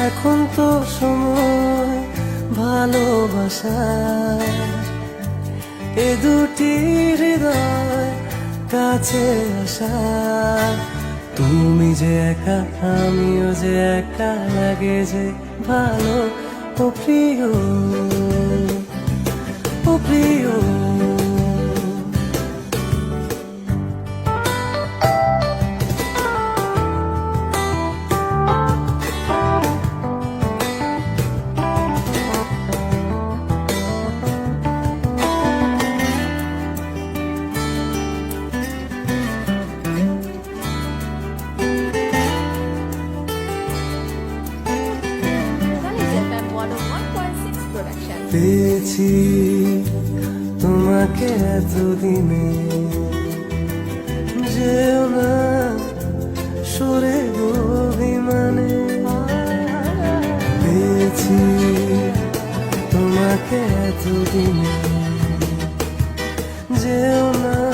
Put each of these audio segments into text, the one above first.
এখন তো সময় ভালোবাসা এ দুটি হৃদয় কাছে আসা তুমি যে একা, আমিও যে একা লাগে যে ভালো ও প্রিয়। পেয়েছি তোমাকে এতদিনে। যেও না সরে অভিমানে। পেয়েছি তোমাকে এতদিনে। যেও না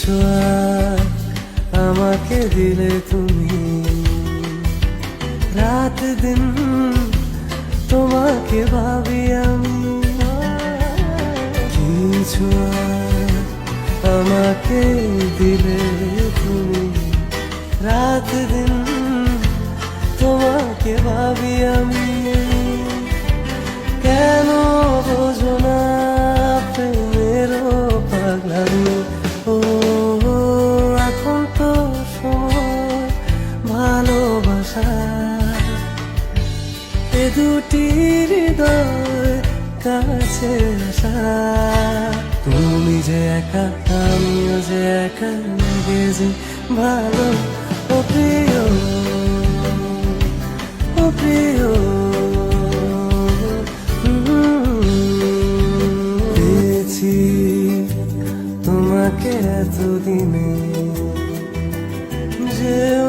কিছু আমাকে দিলে তুমি। রাত দিন তোমাকে ভাবি আমি। কিছু আর আমাকে দিলে তুমি। রাত দিন তোমাকে ভাবি আমি। দুটি কাছে তুমি যে একা, আমিও যে একা লাগে যে ভালো ও প্রিয় ও প্রিয়। তোমাকে এতদিনে না